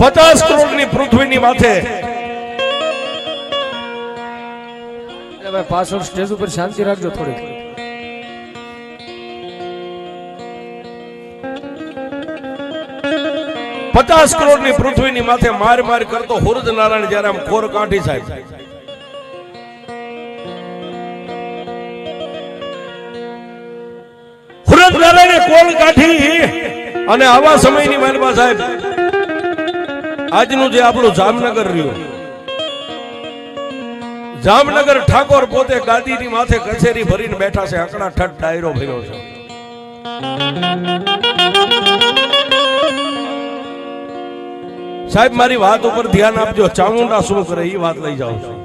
પચાસ કરોડની પૃથ્વીની માથે. પાછળ સ્ટેજ ઉપર શાંતિ રાખજો થોડીક. પચાસ કરોડની પૃથ્વી પૃથ્વીની માથે માર માર કરતો હુરદ નારાયણ જ્યારે આમ ખોર કાંઠી સાહેબ. હુરદ નારાયણે કોલ કાઢી અને આવા સમયની મહેરબા સાહેબ આજનું જે આપણું જામનગર રહ્યું, જામનગર ઠાકોર પોતે ગાદીની માથે કચેરી ભરીને બેઠા છે, આંકડા ઠઠ ડાયરો ભર્યો છે. સાહેબ, મારી વાત ઉપર ધ્યાન આપજો, ચામુંડા શું કરે એ વાત લઈ જાઉં છું.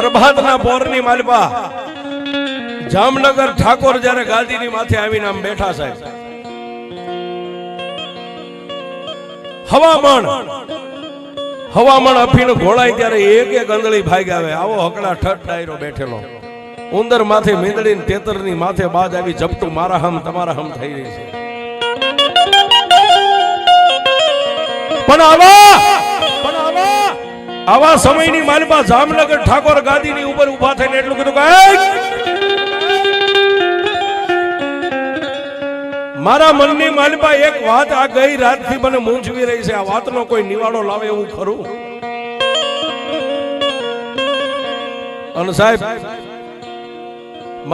પ્રભાતના પોરની માલપા. જામનગર ઠાકોર જ્યારે ગાદીની માથે આવીને આમ બેઠા સાહેબ. હવામાન. હવામાન અફીણ ઘોળાય ત્યારે એક એક અંદળી ભાગ આવે. આવો હકડા ઠઠ ડાયરો બેઠેલો. ઉંદર માથે મીંદડી ને તેતરની માથે બાજ આવી જપતું, મારા હમ, તમારા હમ થઈ રહી છે. પણ આવા! આવા સમયની માનમાં જામનગર ઠાકોર ગાદીની ઉપર ઊભા થઈને એટલું કીધું કે મારા મનની માલપા એક વાત આ ગઈ રાતથી મને મૂંઝવી રહી છે. આ વાતનો કોઈ નિવાડો લાવે એવું ખરું. અને સાહેબ,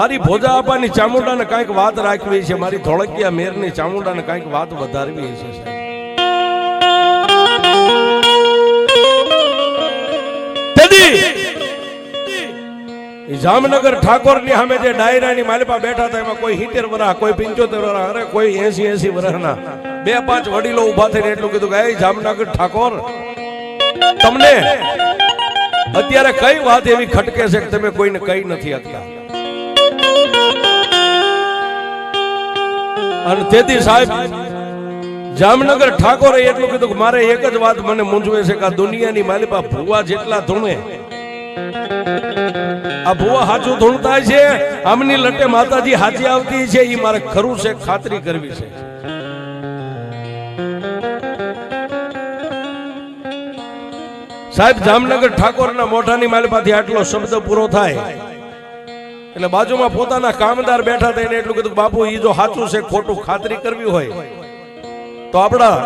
મારી ભોજા આપવાની ચામુંડાને કાંઈક વાત રાખવી છે. મારી ધોળકિયા મેરની ચામુંડાને કાંઈક વાત વધારવી છે, સાહેબ. જામનગર ઠાકોરની સામે જે ડાયરાની માલિપા બેઠા હતા, એમાં કોઈ હિતેર વરા કોઈ પિંચોતેર વરા અરે કોઈ એસી એસી વર્ષના બે પાંચ વડીલો ઊભા થઈને એટલું કીધું કે જામનગર ઠાકોર, તમને અત્યારે કઈ વાત એવી ખટકે છે કે તમે કોઈને કઈ નથી શકતા અને તેથી સાહેબ, જામનગર ઠાકોરે એટલું કીધું કે, મારે એક જ વાત મને મૂંઝવે છે કે આ દુનિયાની માલિપા ભુવા જેટલા ધૂણે આ ભુવા હાચું ધૂણતા છે? આમની લટે માતાજી હાચી આવતી છે એ મારે ખરું છે, ખાતરી કરવી છે. સાહેબ, જામનગર ઠાકોરના મોઢાની માલપાથી આટલો શબ્દ પૂરો થાય. એટલે બાજુમાં પોતાના કામદાર બેઠા થઈને એટલું કીધું બાપુ એ જો સાચું છે, ખોટું ખાતરી કરવી હોય. તો આપણા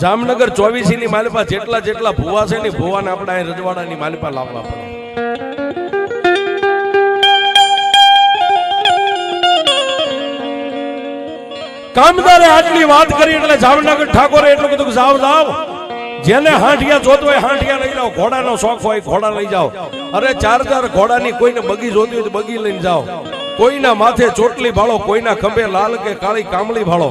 જામનગર ચોવીસી ની માલિપા જેટલા જેટલા ભુવા છે ને ભુવાને આપણા રજવાડાની માલિપા લાવવા પડે. કામદારે આટલી વાત કરી એટલે જામનગર ઠાકોરે એટલું કીધું જાવ જાવ. જેને હાંઠિયા જોતો હોય હાંઠિયા લઈ જાઓ. ઘોડાનો શોખ હોય ઘોડા લઈ જાઓ. અરે ચાર ચાર ઘોડાની કોઈને બગી જોતી હોય તો બગી લઈને જાઓ. કોઈના માથે ચોટલી ભાળો, કોઈના ખંભે લાલ કે કાળી કામળી ભાળો.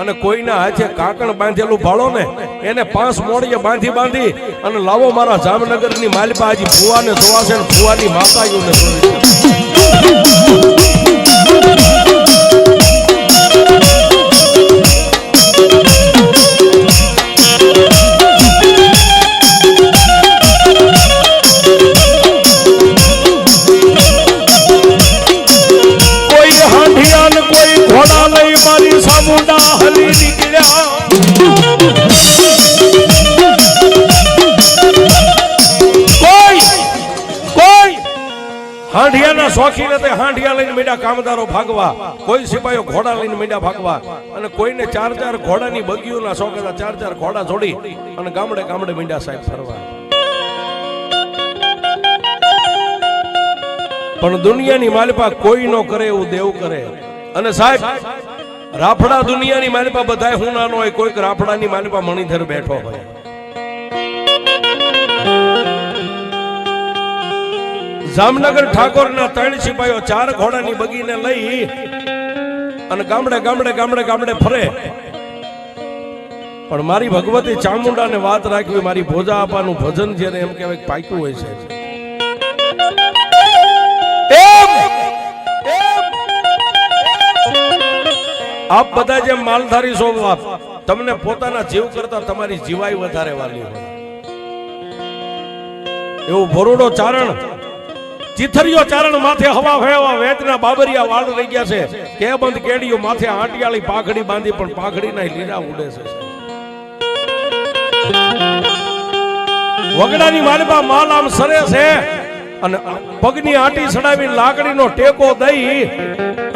અને કોઈના હાથે કાકણ બાંધેલું ભાળો ને, એને પાંચ મોડીએ બાંધી બાંધી અને લાવો મારા જામનગરની માલિકા હજી ભુવાને જોવાશે ભુવાની માતાઓને જોવાશે હાંઢિયાના શોખીન હતા, હાંડિયા લઈને મીડા કામદારો ભાગવા, કોઈ સિપાહીઓ ઘોડા લઈને મીડા ભાગવા. અને કોઈને ચાર ચાર ઘોડાની બગીઓના શોખ હતા, ચાર ચાર ઘોડા જોડી અને ગામડે ગામડે મીડા સાહેબ ફરવા. પણ દુનિયાની માલિપા કોઈ નો કરે એવું દેવ કરે. અને સાહેબ, રાફડા દુનિયાની માલિપા બધાય હું નાનો હોય, કોઈક રાફડાની માલિપા મણિધર બેઠો હોય. જામનગર ઠાકોરના ત્રણ સિપાહીઓ ચાર ઘોડાની બગીને લઈ અને ગામડે ગામડે ગામડે ગામડે ફરે. પણ મારી ભગવતી ચામુંડાને વાત રાખવી, મારી ભોજા આપાનું ભજન જેને એમ કહેવાય પાક્યું હોય છે. આપ બધા જેમ માલધારી છો, આપ તમને પોતાના જીવ કરતા તમારી જીવાય વધારે વાલી હોય. એવું ભરોડો ચારણ ચિથરિયો ચારણ માથે હવા ફેવા વેદના બાબરિયા વાળ રહી ગયા છે. કે બંધ કેડીઓ માથે આંટિયાળી પાઘડી બાંધી પણ પાઘડી ના લીલા ઉડે છે. વગડાની માલબા માલ આમ સરે છે અને પગની આંટી સડાવી લાકડીનો ટેકો દઈ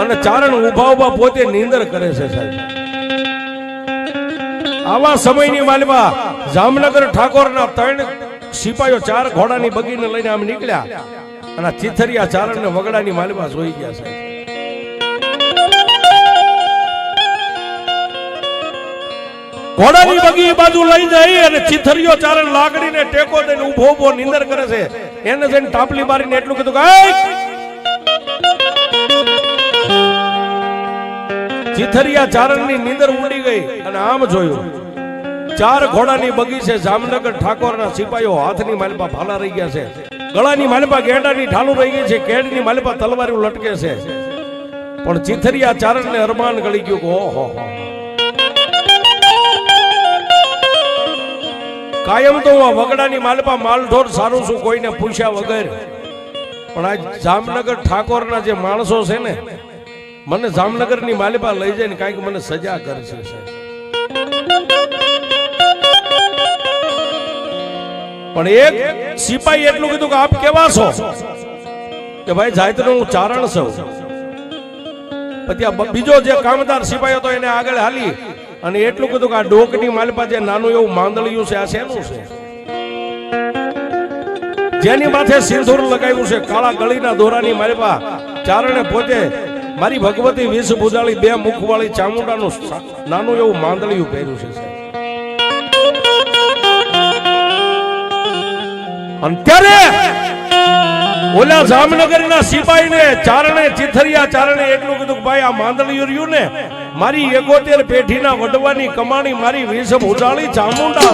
અને ચારણ ઊભા ઊભા પોતે નીંદર કરે છે સાહેબ. આવા સમયની માલબા જામનગર ઠાકોરના ત્રણ સિપાહીઓ ચાર ઘોડાની બગીને લઈને આમ નીકળ્યા. અને આ ચારણ ને વગડાની માલમાં જોઈ ગયા છે. ઘોડાની બગી બાજુ લઈ જઈ અને ચિથરિયો ચારણ લાકડીને ટેકો દઈને ઊભો ઊભો નિંદર કરે છે. એને જઈને ટાપલી મારીને એટલું કીધું કે! ચિથરિયા ચારણની નીંદર ઉડી ગઈ અને આમ જોયું, ચાર ઘોડાની બગી છે જામનગર ઠાકોરના સિપાહીઓ હાથની માલમાં ભાલા રહી ગયા છે. ગળાની માલપા ગેડાની ઢાલું રહી ગઈ છે કેડની માલપા તલવારી લટકે છે. પણ ચિથરિયા ચારણને અરમાન ગળી ગયું કે ઓહો કાયમ તો હું વગડાની માલપા માલઢોર સારું છું, કોઈને પૂછ્યા વગર. પણ આ જામનગર ઠાકોરના જે માણસો છે ને, મને જામનગરની માલિપા લઈ જાય ને કાંઈક મને સજા કરશે, સાહેબ. પણ એક સિપાહી એટલું કીધું કે આપ કેવા છો? કે ભાઈ જાયતનો હું ચારણ છું. પછી બીજો જે કામદાર સિપાહી હતો એને આગળ હાલી અને એટલું કીધું કે આ ડોકની માલપા જે નાનું એવું માંદળિયું છે, આ શેનું છે? જેની માથે સિંદૂર લગાવ્યું છે, કાળા ગળીના દોરાની માલપા. ચારણે પોતે મારી ભગવતી વિષ ભુજાળી બે મુખવાળી ચામુંડાનું નાનું એવું માંદળિયું પહેર્યું છે અને ત્યારે ઓલા જામનગરના સિપાહીને ચારણે ચિથરિયા, ચારણે એટલું કીધું ભાઈ આ માંદલિયું રહ્યું ને મારી એકોતેર પેઢીના વડવાની કમાણી મારી વીસ ઉજાળી ચામુંડા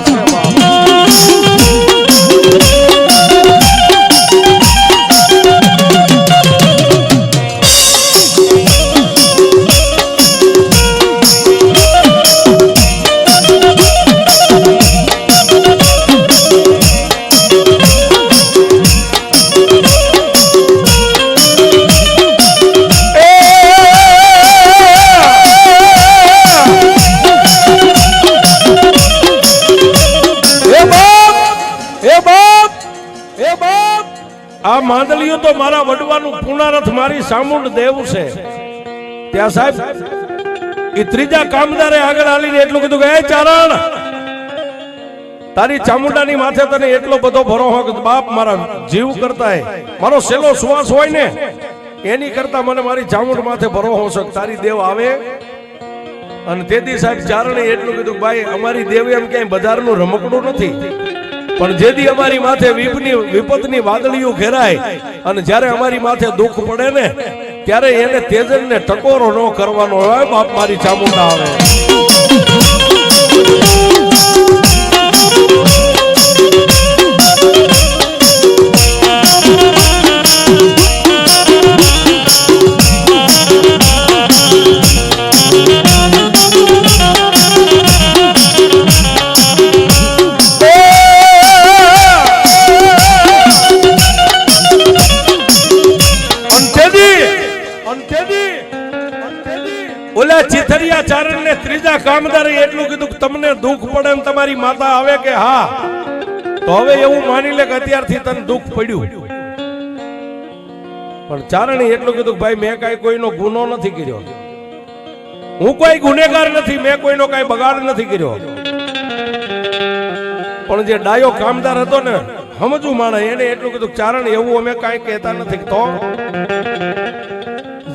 સામુંડ દેવ છે. ત્યાં સાહેબ એ ત્રીજા કામદારે આગળ હાલીને એટલું કીધું કે, એ ચારણ, તારી ચામુંડાની માથે તને એટલો બધો ભરોહો કે બાપ મારા જીવ કરતા હે મારો સેલો શ્વાસ હોય ને, એની કરતા મને મારી ચામુંડ માથે ભરોહો છે કે તારી દેવ આવે? અને તેથી સાહેબ ચારણે એટલું કીધું ભાઈ, અમારી દેવી એમ ક્યાંય બજારનું રમકડું નથી. પણ જેથી અમારી માથે વિપની વિપતની વાદળીઓ ઘેરાય અને જ્યારે અમારી માથે દુઃખ પડે ને, ત્યારે એને તેજનને ટકોરો ન કરવાનો હોય. બાપ, મારી ચામુંડા આવે. ચારણ ને ત્રીજા કામદારે એટલું કીધું કે તમને દુઃખ પડે ને તમારી માતા આવે કે હા? તો હવે એવું માની લે કે અત્યારથી તને દુઃખ પડ્યું. પણ ચારણી એટલું કીધું કે ભાઈ, મેં કાંઈ કોઈનો ગુનો નથી કર્યો. હું કોઈ ગુનેગાર નથી, મેં કોઈનો કાંઈ બગાડ નથી કર્યો. પણ જે ડાયો કામદાર હતો ને સમજુ માણે એને એટલું કીધું ચારણ એવું અમે કાંઈ કહેતા નથી. તો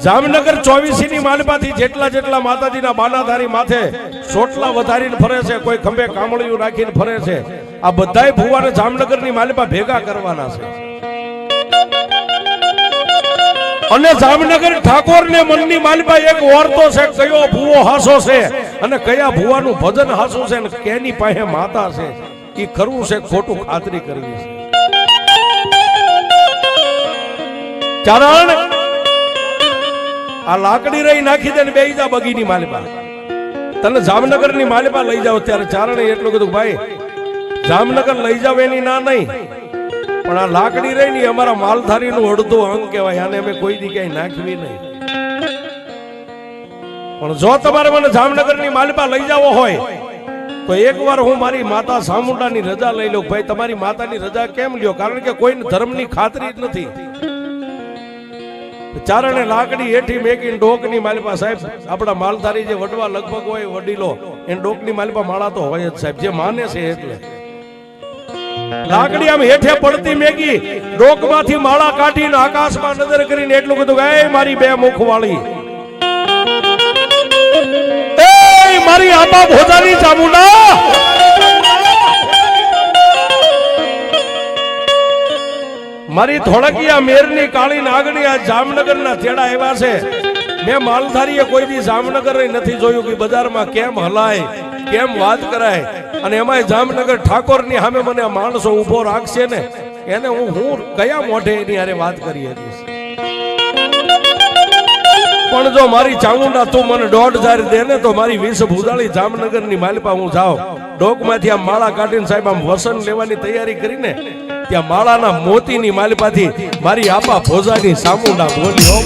જામનગર ચોવીસી ની માલમાંથી જેટલા જેટલા માતાજીના બાનાધારી માથે સોટલા વધારીને ફરે છે, કોઈ ખંભે કામળિયું રાખીને ફરે છે, આ બધાય ભુવાને જામનગરની માલપા ભેગા કરવાના છે. અને જામનગર ઠાકોર ને મનની માલિપા એક ઓરતો છે, કયો ભુવો હાસો છે અને કયા ભુવાનું ભજન હાસું છે ને કેની પાસે માતા છે એ કરવું છે, ખોટું ખાતરી કરવી છે. ચારણ આ લાકડી રહી નાખી દે ને બેહી જા બગીની માલિપા તને જામનગરની માલિપા લઈ જાવ ત્યારે ચારણે એટલું કીધું, ભાઈ, જામનગર લઈ જાવ એની ના નહીં. પણ આ લાકડી રહી ને અમારા અમારા માલધારીનું અડધું અંગ કહેવાય, આને અમે કોઈ દી ક્યાંય નાખવી નહીં. પણ જો તમારે મને જામનગરની માલિપા લઈ જવો હોય, તો એકવાર હું મારી માતા સામુંડાની રજા લઈ લઉં. ભાઈ, તમારી માતાની રજા કેમ લ્યો? કારણ કે કોઈને ધર્મની ખાતરી જ નથી. ચારણે લાકડી હેઠી મેકીને ડોકની માલિપા સાહેબ, આપણા માલધારી જે વડવા લગભગ હોય વડીલો એ ડોકની માલિપા માળા તો હોય જ સાહેબ, જે માને છે એટલે. લાકડી આમ હેઠે પડતી મેગી, ડોકમાંથી માળા કાઢીને આકાશમાં નજર કરીને એટલું કીધું "એ મારી બે મુખ વાળી મારી આપા ભોજાની ચામુંડા મારી ધોળકિયા મેરની કાળી નાગણી આ જામનગરના તેડા એવા છે. મેં માલધારીએ કોઈ દી જામનગર નથી જોયું કે બજારમાં કેમ હલાય, કેમ વાત કરાય. અને એમાંય જામનગર ઠાકોરની સામે મને આ માણસો ઊભો રાખશે ને, એને હું હું કયા મોઢે એની હારે વાત કરી હતી પણ જો મારી ચામુંડા તું મને દોઢ હજાર દે ને તો મારી વીસ ભૂદાળી જામનગરની માલપા હું જાઉં. ડોકમાંથી આમ માળા કાઢીને સાહેબ આમ વસન લેવાની તૈયારી કરીને ત્યાં માળાના મોતીની માલિપાથી મારી આપા ભોજાની સામુના બોલી હો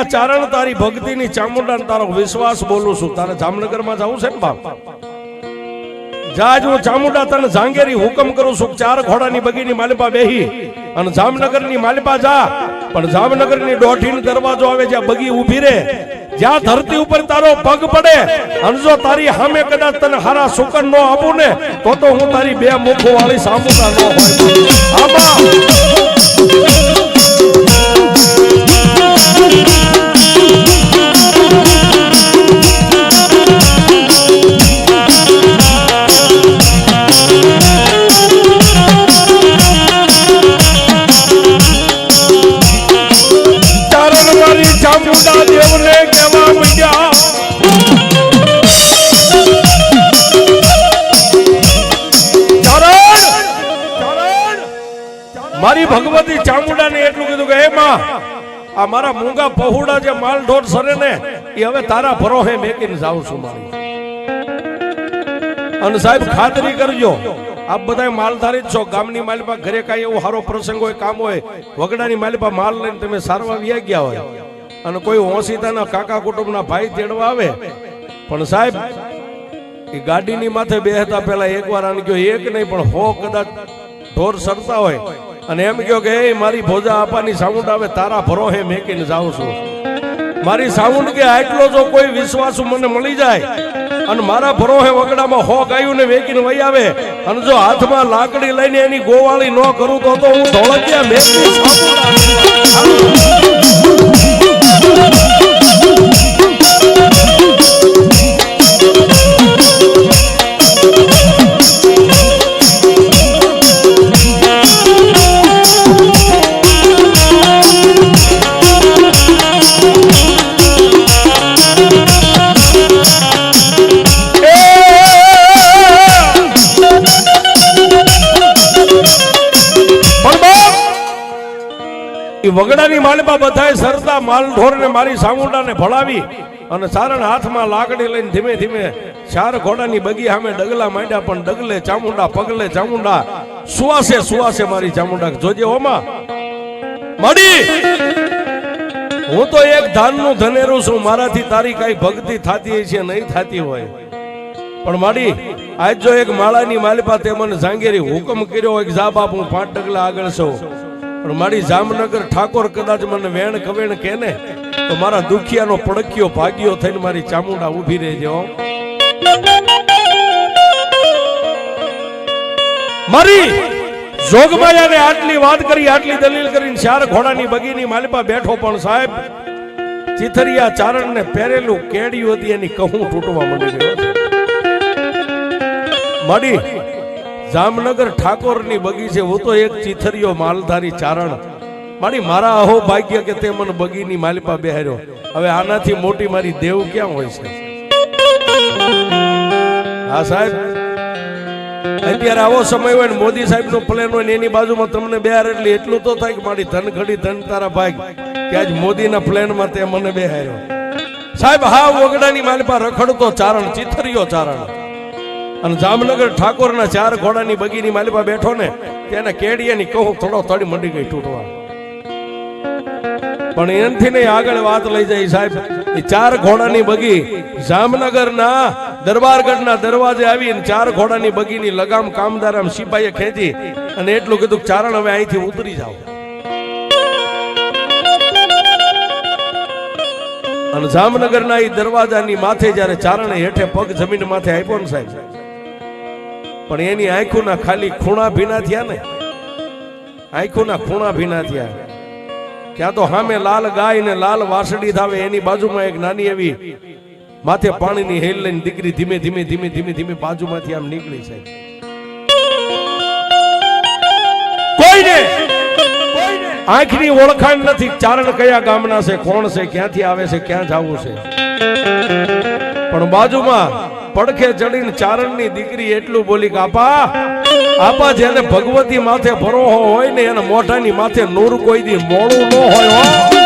ચિથરિયા ચારણ તારી ભક્તિની ચામુંડા તારો વિશ્વાસ બોલું છું. તારે જામનગરમાં જવું છે ને બાપ? જાજ હું ચામુંડા તને જાંગેરી હુકમ કરું છું ચાર ઘોડાની બગીની માલિપા બેહી અને જામનગરની માલિપા જા. પણ જામનગરની દોઢીનો દરવાજો આવે જ્યાં બગી ઊભી રે જ્યાં ધરતી ઉપર તારો પગ પડે અને જો તારી સામે કદાચ તને હારા સુકન નો આપું ને, તો તો હું તારી બે મુખો વાળી સામુંડા ન હોય. આમાં ભગવતી ચામુંડાને એટલું કીધું કે, હે માં, આ મારા મૂંગા પહોળા જે માલ ઢોર સરે ને, એ હવે તારા ભરોહે મેકીને જાઉં છું મારી. અને સાહેબ, ખાતરી કરજો, આપ બધા માલધારી જ છો. ગામની માલિપા ઘરે કાંઈ એવો સારો પ્રસંગ હોય, કામ હોય, વગડાની માલિપા માલ લઈને તમે સારવા વ્યા ગયા હોય. અને કોઈ ઓસીતાના કાકા કુટુંબના ભાઈ તેડવા આવે. પણ સાહેબ, એ ગાડીની માથે બેહતા પહેલા એકવાર આને ગયો એક નહીં, પણ હો કદાચ ઢોર સરતા હોય અને એમ કયો કે એ મારી ભોજા આપવાની સાઉન્ડ આવે, તારા ભરોહે મેકીને જાઉં છું. મારી સાઉન્ડ કે, આટલો જો કોઈ વિશ્વાસ મને મળી જાય, અને મારા ભરોહે વગડામાં હો ગાયું ને વેકીને વહી આવે, અને જો હાથમાં લાકડી લઈને એની ગોવાળી ન કરું તો હું ધોળકિયા મેકની માલપા બધાય સરતા માલ ઢોરને મારી સામુંડાને ભળાવી અને સારણ હાથમાં લાકડી લઈને ધીમે ધીમે ચાર ઘોડાની બગી સામે ડગલા માંડ્યા, પણ ડગલે ચામુંડા, પગલે ચામુંડા. સુવાસે સુવાસે મારી ચામુંડા જોજે ઓમાં. મળી હું તો એક ધાનનું ધનેરું છું, મારાથી તારી કઈ ભક્તિ થતી છે, નહીં થતી હોય. પણ માડી, આજ જો એક માળાની માલિપા તે મને જાંગેરી હુકમ કર્યો હોય કે જા બાપ, હું પાંચ ડગલા આગળ છું. પણ મારી જામનગર ઠાકોર કદાચ મને વેણ કવેણ કે ને તો મારા દુખિયાનો પડક્યો ભાગ્યો થઈને મારી ચામુંડા ઊભી રહેજો મારી જોગમાયાને આટલી વાત કરી, આટલી દલીલ કરીને ચાર ઘોડાની બગીની માલિપા બેઠો પણ સાહેબ, ચિથરિયા ચારણને પહેરેલું કેડિયું હતી એની કહું તૂટવા માંડી ગયો માડી જામનગર ઠાકોરની બગી છે હું તો એક ચિથરિયો માલધારી ચારણ. મારી મારા અહો ભાગ્ય કે તે મને બગીની માલિપા બેહાર્યો. હવે આનાથી મોટી મારી દેવ ક્યાં હોય છે? હા, સાહેબ. અત્યારે આવો સમય હોય ને મોદી સાહેબ નો પ્લેન હોય ને એની બાજુમાં તમને બેહાર, એટલે એટલું તો થાય કે મારી ધન ઘડી ધન તારા ભાગ કે આજ મોદીના પ્લેનમાં તે મને બેહાર્યો. સાહેબ, હા વગડાની માલિપા રખડતો ચારણ, ચિથરિયો ચારણ. અને જામનગર ઠાકોરના ચાર ઘોડાની બગીની માલિપા બેઠો ને તેને કેડિયાની કહું, થોડો તળી મંડી ગઈ તૂટવા પણ એનથી નહીં આગળ વાત લઈ જાય સાહેબ. એ ચાર ઘોડાની બગી જામનગરના દરબારગઢના દરવાજે આવી અને ચાર ઘોડાની બગીની લગામ કામદાર આમ સિપાહીએ ખેંચી અને એટલું કીધું ચારણ હવે અહીંથી ઉતરી જાઓ. અને જામનગરના એ દરવાજાની માથે જ્યારે ચારણે હેઠે પગ જમીન માથે આપ્યો ને સાહેબ પણ એની આંખોના ખાલી ખૂણા ભીના થયા ને? આંખોના ખૂણા ભીના થયા. ક્યાં તો સામે લાલ ગાય ને લાલ વાસડી થાવે, એની બાજુમાં એક નાની એવી માથે પાણીની હેલ લઈને દીકરી ધીમે ધીમે ધીમે ધીમે ધીમે બાજુમાંથી આમ નીકળી છે કોઈને? આંખની ઓળખાણ નથી ચારણ કયા ગામના છે, કોણ છે, ક્યાંથી આવે છે, ક્યાં જવું છે? પણ બાજુમાં પડખે ચડીને ચારણની દીકરી એટલું બોલી કે, આપા જેને ભગવતી માથે ભરોહો હોય ને એને મોઢાની માથે નૂર કોઈ દી મોડું ન હોય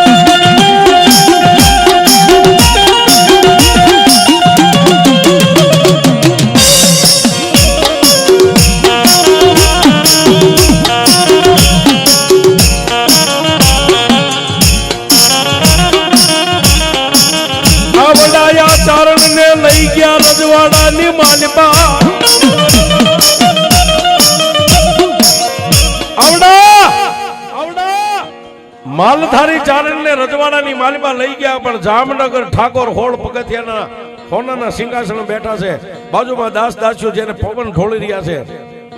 માલધારી ચારણને રજવાડાની માલિપા લઈ ગયા, પણ જામનગર ઠાકોર હોળ પગથિયાના હોનાના સિંહાસન બેઠા છે. બાજુમાં દાસ દાસીઓ જેને પવન ઢોળી રહ્યા છે.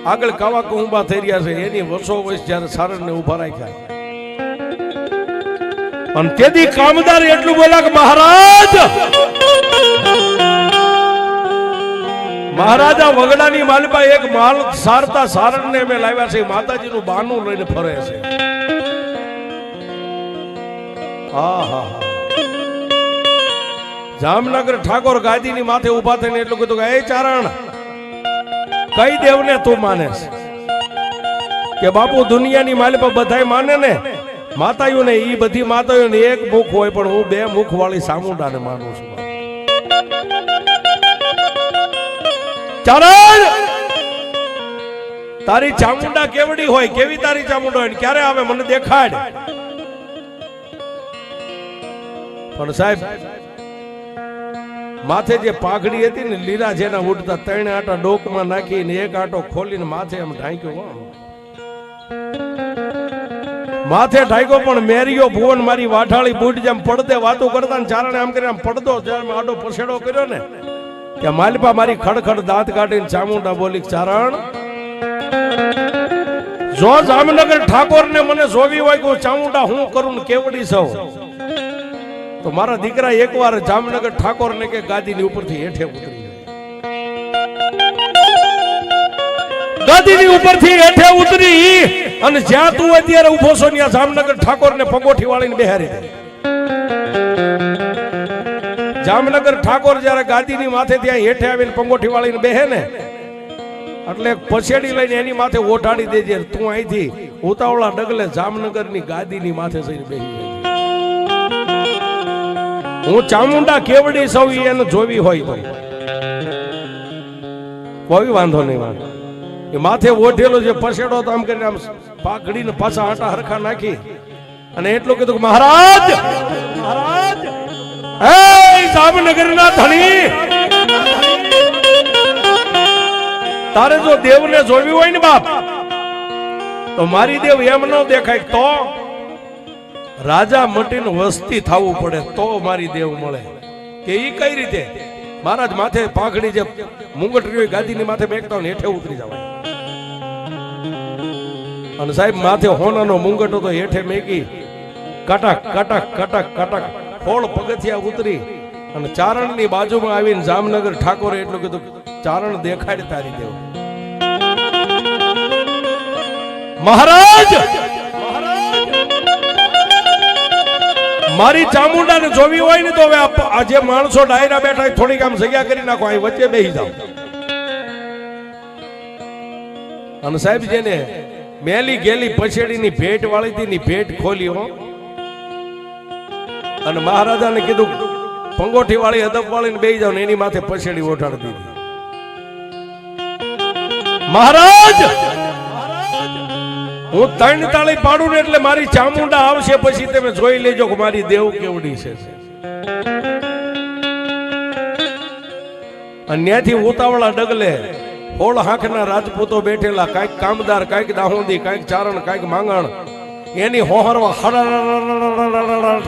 આગળ કાવા કુંભા થઈ રહ્યા છે. એની વર્ષો વર્ષ જ્યારે સારણને ઊભા રાખ્યા. અને તેથી કામદાર એટલું બોલા કે, મહારાજ! મહારાજા વગડાની માલપા એક માલ સારતા સારણને અમે લાવ્યા છે. માતાજીનું બાનું લઈને ફરે છે. હા હા. જામનગર ઠાકોર ગાદીની માથે ઊભા થઈને એટલું કીધું કે, એ ચારણ, કઈ દેવને તું માને કે, બાપુ, દુનિયાની માલિક બધાય માને ને. માતાયું ને એ બધી માતાઓને એક મુખ હોય, પણ હું બે મુખ વાળી સામુંડાને માનું છું. ચારણ, તારી ચામુંડા કેવડી હોય, કેવી તારી ચામુંડા હોય ને ક્યારે આવે, મને દેખાડ. પણ સાહેબ, માથે જે પાઘડી હતી ને લીલા જેના ઉડતા ત્રણ આટા ડોકમાં નાખીને એક આટો ખોલીને માથે એમ ઢાંક્યો માથે ઢાંક્યો પણ મેરિયો ભુવન મારી વાઠાળી બુટ જેમ પડદે વાતો કરતા ને ચારણે આમ કરીને આમ પડદો જેમ આડો પછેડો કર્યો ને, કે માલપા મારી ખડખડ દાંત કાઢીને ચામુંડા બોલી, ચારણ, જો જામનગર ઠાકોર ને મને જોવી હોય કે ચામુંડા હું કરું કેવડી સૌ? તો મારા દીકરા એકવાર જામનગર ઠાકોર ને કે ગાદીની ઉપરથી હેઠે ઉતરી ગાદીની ઉપરથી હેઠે ઉતરી અને જ્યાં તું અત્યારે ઊભો છો ત્યાં જામનગર ઠાકોર ને પગોઠી વાળીને બેહારી જામનગર ઠાકોર જ્યારે ગાદીની માથે ત્યાં હેઠે આવીને પંગોઠી વાળીને બેહે ને, એટલે પછેડી લઈને એની માથે ઓઢાડી દેજે. તું અહીંથી ઉતાવળા ડગલે જામનગરની ગાદીની માથે જઈને બેહી હું ચામુંડા કેવડી સૌ એને જોવી હોય તો. કોઈ વાંધો નહીં, વાંધો એ માથે ઓઢેલો જે પસેડો તો આમ કરીને આમ પાઘડીને પાછા આટા હરખા નાખી. અને એટલું કીધું કે, મહારાજ મહારાજ એ જામનગરના ધણી, તારે જો દેવને જોવી હોય ને બાપ, તો મારી દેવ એમ ન દેખાય તો રાજા મટીને વસ્તી થવું પડે, તો મારી દેવ મળે. કે એ કઈ રીતે? મહારાજ માથે પાઘડી જે મુંગટરી હોય, ગાદીની માથે બેકતા ને હેઠે ઉતરી જવાય. અને સાહેબ, માથે હોનાનો મુંગટો તો હેઠે મેકી કટક કટક કટક કટક, ફોળ પગથિયા ઉતરી અને ચારણની બાજુમાં આવીને જામનગર ઠાકોરે એટલું કીધું, ચારણ દેખાડે તારી દેવ. મહારાજ! મારી ચામુંડાને જોવી હોય ને તો હવે આ- માણસો ડાયરા બેઠા થોડીક આમ જગ્યા કરી નાખો, અહીં વચ્ચે બેસી જાઓ. અને સાહેબ જેને મેલી ગેલી પછેડીની ભેટ વાળી હતી ની ભેટ ખોલી હો. અને મહારાજાને કીધું, પંગોઠી વાળી હદપ વાળીને બેસી જાવ ને એની માથે પછેડી ઓઢાડી દીધી. મહારાજ! હું ત્રણ તાળી પાડું ને એટલે મારી ચામુંડા આવશે, પછી તમે જોઈ લેજો કે મારી દેવ કેવડી છે. ત્યાંથી ઉતાવળા ડગલે, હોળ હાંખના રાજપૂતો બેઠેલા, કાંઈક કામદાર, કાંઈક દાહોદી, કાંઈક ચારણ, કાંઈક માંગણ, એની હોહરવા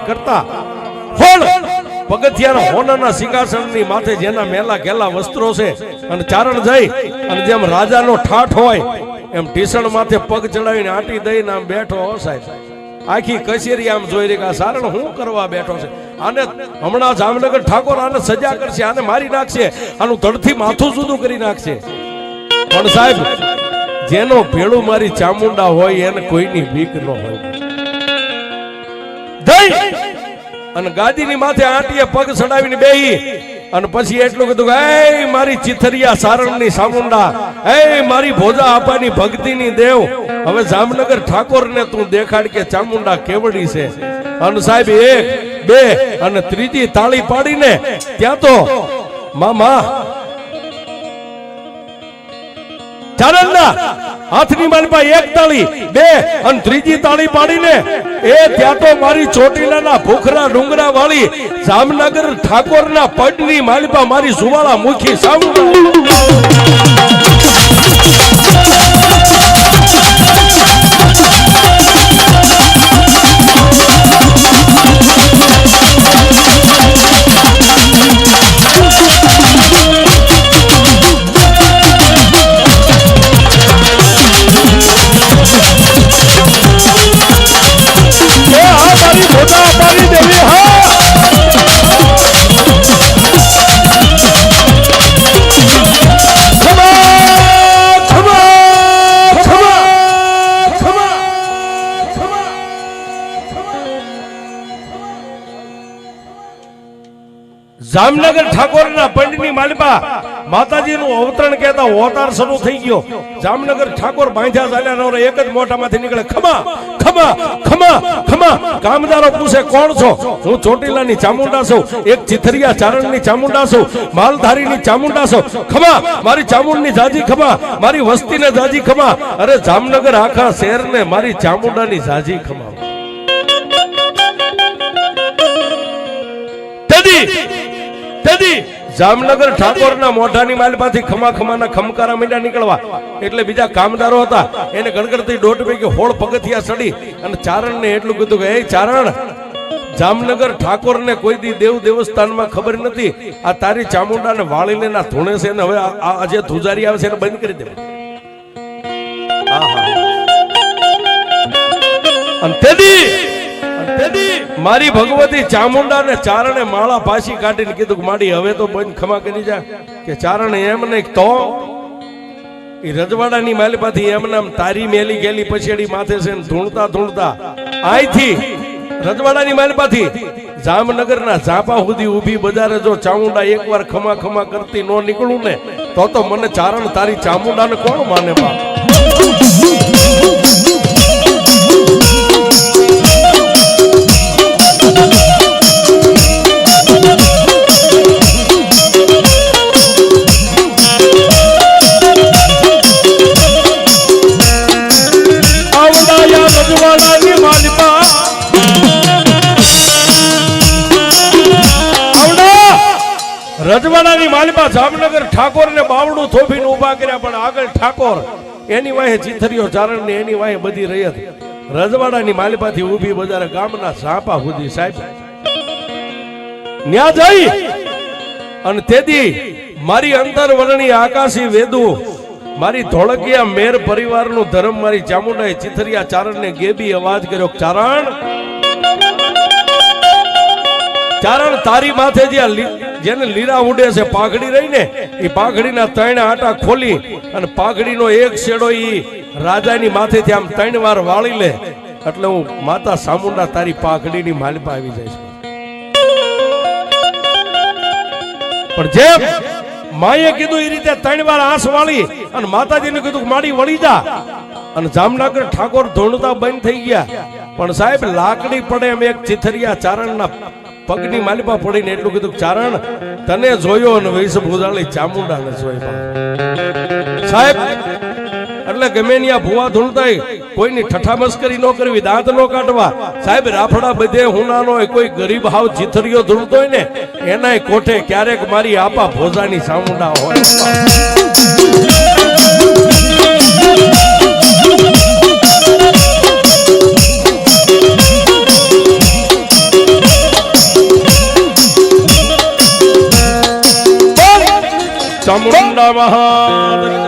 કરતા, હોળ! પગથિયાના હોનાના સિંહાસનની માથે જેના મેલા ગેલા વસ્ત્રો છે, અને ચારણ જઈ, અને જેમ રાજાનો ઠાઠ હોય એમ ટીસણ માથે પગ ચડાવીને આટી દઈને આમ બેઠો હો સાહેબ. આખી કચેરી આમ જોઈ રહી કે સારણ હું કરવા બેઠો છે? આને હમણાં જામનગર ઠાકોર આને સજા કરશે, આને મારી નાખશે, આનું તડથી માથું જુદું કરી નાખશે. પણ સાહેબ, જેનો ભેળું મારી ચામુંડા હોય એને કોઈની બીક ન હોય. અને ગાદીની માથે આંટીએ પગ ચડાવીને બેહી. અને પછી એટલું કીધું એ મારી ચિથરિયા સારણની સામુંડા એ મારી ભોજા આપાની ભક્તિની દેવ. હવે જામનગર ઠાકોરને તું દેખાડ કે ચામુંડા કેવડી છે. અને સાહેબ, એક, બે અને ત્રીજી તાળી પાડીને ત્યાં તો, મામા ચારણના હાથની માલમાં એક તાળી, બે, અને ત્રીજી તાળી પાડીને એ ત્યાં તો મારી ચોટીલાના ભૂખરા ડુંગરા વાળી જામનગર ઠાકોરના પડની માલપા મારી સુવાળા મુખી સામું જામનગર ઠાકોરના પંડની માલિપા માતાજીનું અવતરણ કહેતા ઓતાર શરૂ થઈ ગયો. જામનગર ઠાકોર બાંધ્યા ચાલ્યા નો એક જ મોઢામાંથી નીકળે. ખમા ખમા ખમા ખમા. કામદારો પૂછે, કોણ છો? હું ચોટીલાની ચામુંડા છું. એક ચિથરિયા ચારણની ચામુંડા છું. માલધારીની ચામુંડા છું. ખમા, મારી ચામુંડની જાજી ખમા. મારી વસ્તીને જાજી ખમા. અરે, જામનગર આખા શહેરને મારી ચામુંડાની જાજી ખમા. તેદી જામનગર ઠાકોરના મોઢાની માલપાથી ખમા ખમાના ખમકારા મીંડા નીકળવા. એટલે બીજા કામદારો હતા, એને ગણગણતી દોઢ પૈકી હોળ પગથિયા ચડી અને ચારણને એટલું કીધું કે, એ ચારણ, જામનગર ઠાકોરને કોઈ દી દેવ દેવસ્થાનમાં ખબર નથી. આ તારી ચામુંડાને વાળીને ના ધૂણે છે ને હવે આ- આ આ જે ધુજારી આવે છે એને બંધ કરી દે. અને તેદી મારી ભગવતી ચામુંડા ને ચારણે માળા પાછી કાઢીને કીધું માડી, હવે તો બંધ ખમા કરી જા. કે ચારણ એમ નહીં તો એ રજવાડાની માલિપાથી એમને તારી મેલી ગેલી પછેડી માથે છે ને ધૂણતા ધૂણતા અહીંથી રજવાડાની માલિપાથી જામનગરના ઝાપા સુધી ઊભી બજારે જો ચામુંડા એકવાર ખમા ખમા કરતી નો નીકળું ને, તો તો મને ચારણ તારી ચામુંડાને કોણ માને બાપ? રજવાડાની માલિમા જામનગર ઠાકોર ને બાવડું થોભીને ઊભા કર્યા, પણ આગળ ઠાકોર એની વાહે ચીથરીઓ ચારણ ને એની વાહે બધી રહી હતી રજવાડાની માલિપાથી ઊભી બજારે ગામના સાપા સુધી સાહેબ. ન્યા જઈ. અને તેથી મારી અંતર વર્ણી આકાશી વેદુ, મારી ધોળકિયા મેર પરિવારનું ધર્મ, મારી ચામુંડાએ ચિથરિયા ચારણને ગેબી અવાજ કર્યો, ચારણ ચારણ તારી માથે જે જેને લીરા ઉડે છે, પાઘડી રહી ને એ પાઘડીના ત્રણ આટા ખોલી અને પાઘડીનો એક છેડો ઈ રાજાની માથેથી આમ ત્રણ વાર વાળી લે. એટલે હું માતા સામુંડા તારી પાઘડીની માલિપા આવી જાય છે. પણ જેમ માએ કીધું એ રીતે ત્રણ વાર આંસ વાળી અને માતાજીને કીધું માડી વળી જા. અને જામનગર ઠાકોર ધોણતા બંધ થઈ ગયા. પણ સાહેબ, લાકડી પડે એમ એક ચિથરિયા ચારણના પગની માલિપા પડીને એટલું કીધું ચારણ, તને જોયો અને વૈશ ભૂદાળી ચામુંડાને જોયો સાહેબ, એટલે ગમે ત્યાં ભૂવા ધૂણતાય કોઈની ઠઠા મસ્કરી ન કરવી, દાંત ન કાઢવા. સાહેબ, રાફડા બધે હુનાનો હોય, કોઈ ગરીબ હાવ જીથરીઓ ધૂણતો હોય ને, એનાય કોઠે ક્યારેક મારી આપા ભોજાની ચામુંડા હોય. ચામુંડા મહાદેવ